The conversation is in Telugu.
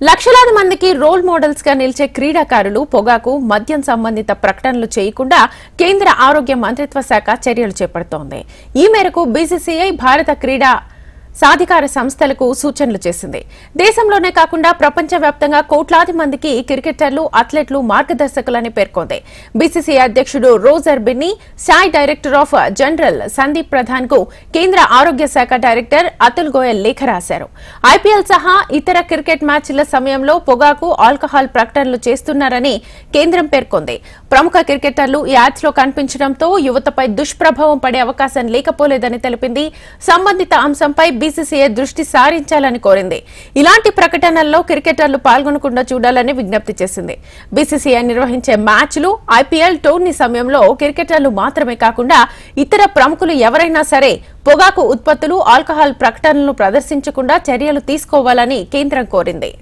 లక్షలాది మందికి రోల్ మోడల్స్గా నిలిచే క్రీడాకారులు పొగాకు మద్యం సంబంధిత ప్రకటనలు చేయకుండా కేంద్ర ఆరోగ్య మంత్రిత్వ శాఖ చర్యలు చేపడుతోంది. ఈ మేరకు బీసీసీఐ భారత క్రీడా సాధికార సంస్థలకు సూచనలు చేసింది. దేశంలోనే కాకుండా ప్రపంచవ్యాప్తంగా కోట్లాది మందికి క్రికెటర్లు అథ్లెట్లు మార్గదర్శకులని పేర్కొంది. బీసీసీ అధ్యక్షుడు Roger Binny SAI director of general Sandeep ప్రధాన్కు కేంద్ర ఆరోగ్య శాఖ డైరెక్టర్ అతుల్ గోయల్ లేఖ రాశారు. ఐపీఎల్ సహా ఇతర క్రికెట్ మ్యాచ్ల సమయంలో పొగాకు ఆల్కహాల్ ప్రకటనలు చేస్తున్నారని కేంద్రం పేర్కొంది. ప్రముఖ క్రికెటర్లు ఈ యాడ్స్లో కనిపించడంతో యువతపై దుష్ప్రభావం పడే అవకాశం లేకపోలేదని తెలిపింది. సంబంధిత అంశంపై బీసీసీఐ దృష్టి సారించాలని కోరింది. ఇలాంటి ప్రకటనల్లో క్రికెటర్లు పాల్గొనకుండా చూడాలని విజ్ఞప్తి చేసింది. బీసీసీఐ నిర్వహించే మ్యాచ్లు ఐపీఎల్ టోర్నీ సమయంలో క్రికెటర్లు మాత్రమే కాకుండా ఇతర ప్రముఖులు ఎవరైనా సరే పొగాకు ఉత్పత్తులు ఆల్కహాల్ ప్రకటనలను ప్రదర్శించకుండా చర్యలు తీసుకోవాలని కేంద్రం కోరింది.